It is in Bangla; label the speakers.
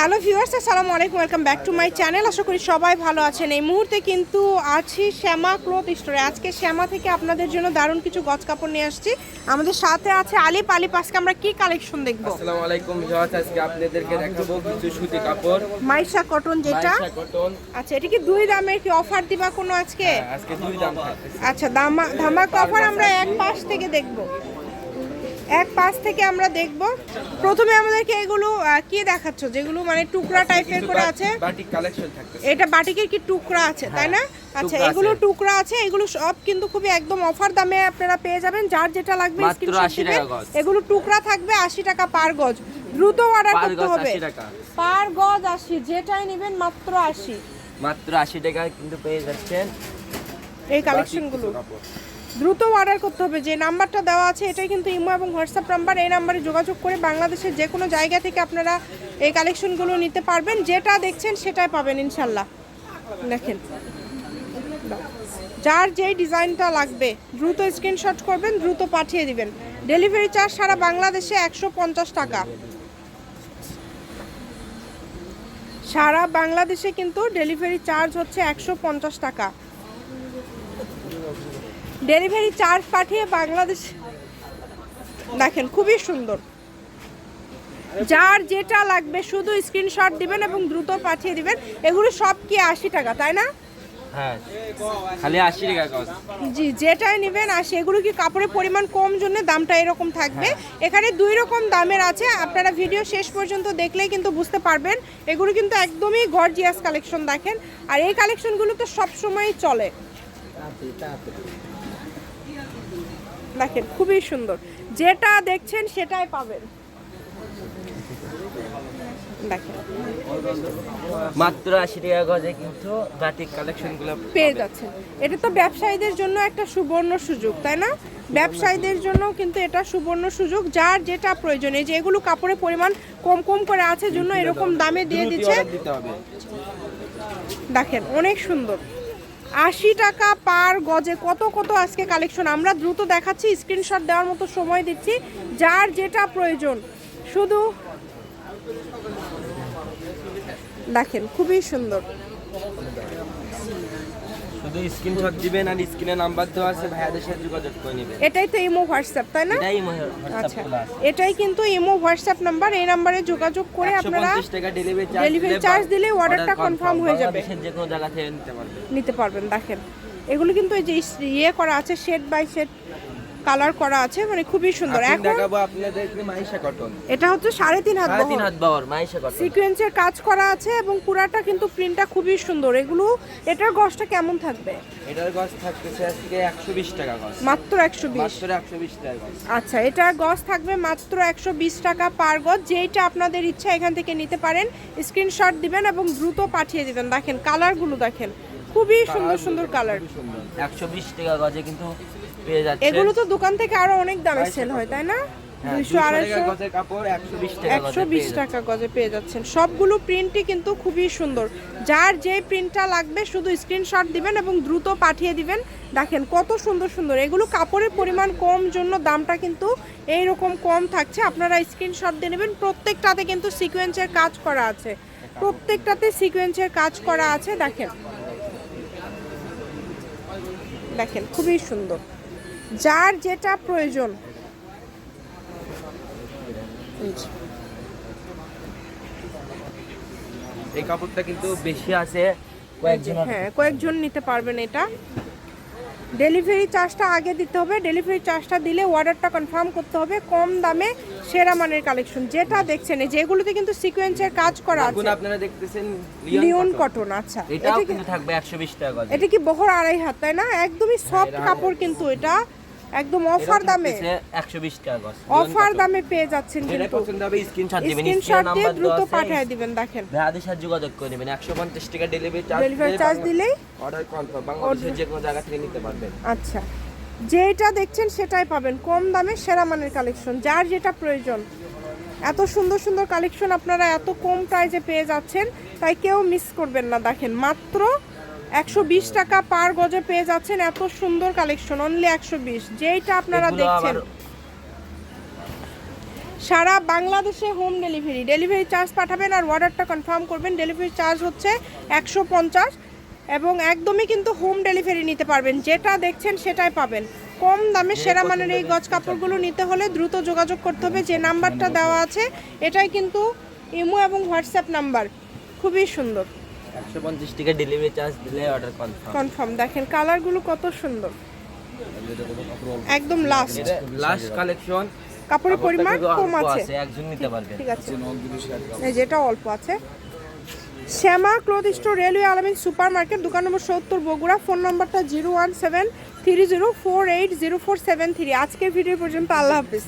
Speaker 1: হ্যালো ভিউয়ার্স আসসালামু আলাইকুম welcome back to my channel. আশা করি সবাই ভালো আছেন। এই মুহূর্তে কিন্তু আছি শ্যামা ক্লথ স্টোরে। আজকে শ্যামা থেকে আপনাদের জন্য দারুণ কিছু গজ কাপড় নিয়ে আসছি। আমাদের সাথে আছে আলিপ। আলিপ আজকে আমরা কি কালেকশন দেখব?
Speaker 2: আসসালামু আলাইকুম ভিউয়ার্স আজকে আপনাদেরকে দেখাবো কিছু সুতি কাপড়।
Speaker 1: মাইশা কটন যেটা। আচ্ছা এটা কি দুই দামের কি অফার দিবা কোনো আজকে?
Speaker 2: হ্যাঁ, আজকে দুই দাম
Speaker 1: আচ্ছা দামা ধামাক অফার আমরা এক পাশ থেকে দেখব। এক পাশ থেকে আমরা দেখব। প্রথমে আমাদেরকে এগুলো কি দেখাচ্ছ? যেগুলো মানে টুকরা টাইপের করে আছে। এটা বাটিকের কি টুকরা আছে তাই না? আচ্ছা এগুলো টুকরা আছে এগুলো সব কিন্তু খুবই একদম অফার দামে আপনারা পেয়ে যাবেন। যার যেটা লাগবে
Speaker 2: মাত্র
Speaker 1: স্ক্রিনশট
Speaker 2: 80 টাকা
Speaker 1: এগুলো টুকরা থাকবে আশি টাকা পার গজ। দ্রুত অর্ডার করতে হবে।
Speaker 2: 80
Speaker 1: পার গজ আশি যেটাই নেবেন মাত্র আশি।
Speaker 2: মাত্র আশি টাকা কিন্তু পেয়ে যাচ্ছেন
Speaker 1: এই কালেকশনগুলো। দ্রুত অর্ডার করতে হবে। যে নাম্বারটা দেওয়া আছে, এটাই কিন্তু ইমো এবং হোয়াটসঅ্যাপ নাম্বার এই নাম্বারে যোগাযোগ করে বাংলাদেশের যে কোনো জায়গা থেকে আপনারা এই কালেকশনগুলো নিতে পারবেন। যেটা দেখছেন সেটাই পাবেন ইনশাল্লাহ। দেখেন। যার যেই ডিজাইনটা লাগবে, দ্রুত স্ক্রিনশট করবেন, দ্রুত পাঠিয়ে দিবেন। ডেলিভারি চার্জ সারা বাংলাদেশে একশো পঞ্চাশ টাকা। সারা বাংলাদেশে কিন্তু ডেলিভারি চার্জ হচ্ছে একশো পঞ্চাশ টাকা। ডেলিভারি চার্জ পাঠিয়ে বাংলাদেশ দেখেন খুবই সুন্দর। যার যেটা লাগবে শুধু স্ক্রিনশট দিবেন এবং দ্রুত পাঠিয়ে দিবেন। এগুলো সব কি আশি টাকা তাই না?
Speaker 2: হ্যাঁ খালি আশি টাকা
Speaker 1: জি যেটাই নেবেন আর সেগুলো কি কাপড়ের পরিমাণ কম জন্য দামটা এরকম থাকবে? এখানে দুই রকম দামের আছে আপনারা ভিডিও শেষ পর্যন্ত দেখলেই কিন্তু বুঝতে পারবেন। এগুলো কিন্তু একদমই গর্জিয়াস কালেকশন দেখেন। আর এই কালেকশনগুলো তো সবসময়ই চলে। দেখেন খুবই সুন্দর। যেটা দেখছেন সেটাই পাবেন। দেখেন।
Speaker 2: মাত্র আশি টাকা গজে কিন্তু বাটিক কালেকশন
Speaker 1: পেয়ে যাচ্ছেন। এটা তো ব্যবসায়ীদের জন্য একটা সুবর্ণ সুযোগ তাই না? ব্যবসায়ীদের জন্য কিন্তু এটা সুবর্ণ সুযোগ যার যেটা প্রয়োজন। এই যে এগুলো কাপড়ের পরিমাণ কম কম করে আছে জন্য এরকম দামে দিয়ে দিচ্ছে। দেখেন অনেক সুন্দর। আশি টাকা পার গজে কত কত আজকে কালেকশন? আমরা দ্রুত দেখাচ্ছি স্ক্রিনশট দেওয়ার মতো সময় দিচ্ছি, যার যেটা প্রয়োজন। শুধু দেখেন, খুবই সুন্দর।
Speaker 2: শুধু স্ক্রিনশট দিবেন আর স্ক্রিনে নাম্বার দেওয়া আছে ভাইয়াদের সাথে যোগাযোগ করে নেবেন।
Speaker 1: এটাই তো ইমো হোয়াটসঅ্যাপ তাই না?
Speaker 2: এটাই
Speaker 1: আচ্ছা। এটাই কিন্তু ইমো হোয়াটসঅ্যাপ নাম্বার এই নাম্বারে যোগাযোগ করে আপনারা
Speaker 2: 150 টাকা ডেলিভারি চার্জ
Speaker 1: দিলে orderটা confirm হয়ে যাবে।
Speaker 2: যে কোনো জায়গা থেকে নিতে পারবেন।
Speaker 1: নিতে পারবেন দেখেন। এগুলো কিন্তু এই যে ইয়ে করা আছে শেড বাই শেড কালার করা আছে মানে খুবই সুন্দর।
Speaker 2: এখন দেখাবো আপনাদেরকে মাইশা কটন
Speaker 1: এটা হচ্ছে সাড়ে তিন হাত
Speaker 2: সাড়ে তিন হাত বাওয়ার মাইশা কটন
Speaker 1: সিকোয়েন্সের কাজ করা আছে এবং পুরাটা কিন্তু প্রিন্টটা খুবই সুন্দর। এগুলো এটার গজটা কেমন থাকবে?
Speaker 2: এটার গজ থাকতেছে আজকে একশো বিশ টাকা গজ।
Speaker 1: মাত্র একশো বিশ।
Speaker 2: মাত্র একশো বিশ টাকা গজ।
Speaker 1: আচ্ছা এটার গজ থাকবে মাত্র একশো বিশ টাকা পার গজ। যেইটা আপনাদের ইচ্ছা এখান থেকে নিতে পারেন স্ক্রিনশট দিবেন এবং দ্রুত পাঠিয়ে দিবেন। দেখেন কালারগুলো দেখেন খুবই সুন্দর সুন্দর কালার
Speaker 2: সুন্দর। একশো বিশ টাকা গজে কিন্তু পেয়ে যাচ্ছে।
Speaker 1: এগুলো তো দোকান থেকে আরও অনেক দামে সেল হয় তাই না?
Speaker 2: হ্যাঁ,
Speaker 1: দুইশো আড়াইশো
Speaker 2: কাপড় একশো বিশ
Speaker 1: একশো বিশ টাকা গজে পেয়ে যাচ্ছেন। সবগুলো প্রিন্টই কিন্তু খুবই সুন্দর। যার যে প্রিন্টটা লাগবে শুধু স্ক্রিনশট দিবেন এবং দ্রুত পাঠিয়ে দিবেন। দেখেন কত সুন্দর সুন্দর। এগুলো কাপড়ের পরিমাণ কম জন্য দামটা কিন্তু এই রকম কম থাকছে। আপনারা স্ক্রিনশট দিয়ে নেবেন। প্রত্যেকটাতে কিন্তু সিকোয়েন্সের কাজ করা আছে। প্রত্যেকটাতে সিকোয়েন্সের কাজ করা আছে। দেখেন। দেখেন খুবই সুন্দর। যার যেটা প্রয়োজন। এই
Speaker 2: কাপড়টা কিন্তু বেশি আছে কয়েকজন
Speaker 1: হ্যাঁ কয়েকজন নিতে পারবেন এটা। ডেলিভারি চার্জটা আগে দিতে হবে। ডেলিভারি চার্জটা দিলে অর্ডারটা কনফার্ম করতে হবে। কম দামে সেরা মানের কালেকশন যেটা দেখছেন এই যেগুলোতে কিন্তু সিকোয়েন্সের কাজ করা আছে।
Speaker 2: আপনারা দেখতেছেন
Speaker 1: লিওন কটন আচ্ছা।
Speaker 2: এটাও
Speaker 1: এটা
Speaker 2: কিন্তু থাকবে একশো বিশ টাকা
Speaker 1: এটা কি বহর আড়াই হাত তাই না? একদমই সফট কাপড় কিন্তু এটা। একদম অফার দামে।
Speaker 2: একশো বিশ টাকা গজ।
Speaker 1: অফার দামে পেয়ে যাচ্ছেন কিন্তু।
Speaker 2: পছন্দ হবে স্ক্রিনশট দিবেন
Speaker 1: স্ক্রিনশট দিয়ে দ্রুত পাঠিয়ে দিবেন দেখেন।
Speaker 2: ভাইয়াদের সাথে যোগাযোগ করে নেবেন একশো পঞ্চাশ টাকা ডেলিভারি চার্জ
Speaker 1: ডেলিভারি চার্জ দিলেই
Speaker 2: অর্ডার কনফার্ম বাংলাদেশের যে কোনো জায়গা থেকে নিতে পারবেন।
Speaker 1: আচ্ছা। যেটা দেখছেন সেটাই পাবেন কম দামে সেরা মানের কালেকশন যার যেটা প্রয়োজন। এত সুন্দর সুন্দর কালেকশন আপনারা এত কম প্রাইসে পেয়ে যাচ্ছেন তাই কেউ মিস করবেন না দেখেন। মাত্র একশো বিশ টাকা পার গজে পেয়ে যাচ্ছেন এত সুন্দর কালেকশন অনলি একশো বিশ। যেইটা আপনারা দেখছেন। সারা বাংলাদেশে হোম ডেলিভারি ডেলিভারি চার্জ পাঠাবেন আর অর্ডারটা কনফার্ম করবেন। ডেলিভারি চার্জ হচ্ছে একশো পঞ্চাশ এবং একদমই কিন্তু হোম ডেলিভারি নিতে পারবেন। যেটা দেখছেন সেটাই পাবেন। কম দামে সেরা মানের এই গজ কাপড়গুলো নিতে হলে দ্রুত যোগাযোগ করতে হবে। যে নাম্বারটা দেওয়া আছে এটাই কিন্তু ইমো এবং হোয়াটসঅ্যাপ নাম্বার। খুবই সুন্দর।
Speaker 2: একশো পঞ্চাশ টাকা ডেলিভারি চার্জ দিলে অর্ডার কনফার্ম
Speaker 1: কনফার্ম দেখেন কালারগুলো কত সুন্দর। একদম লাস্ট
Speaker 2: লাস্ট কালেকশন
Speaker 1: কাপড়ের পরিমাণ কম আছে।
Speaker 2: একজন নিতে পারবেন
Speaker 1: ঠিক আছে। এই যেটা অল্প আছে। Shyama cloth store railway Alamin super market দোকান নম্বর সত্তর বগুড়া। ফোন নম্বরটা zero one seven three zero four eight zero four seven three. আজকের ভিডিও পর্যন্ত আল্লাহ হাফিজ।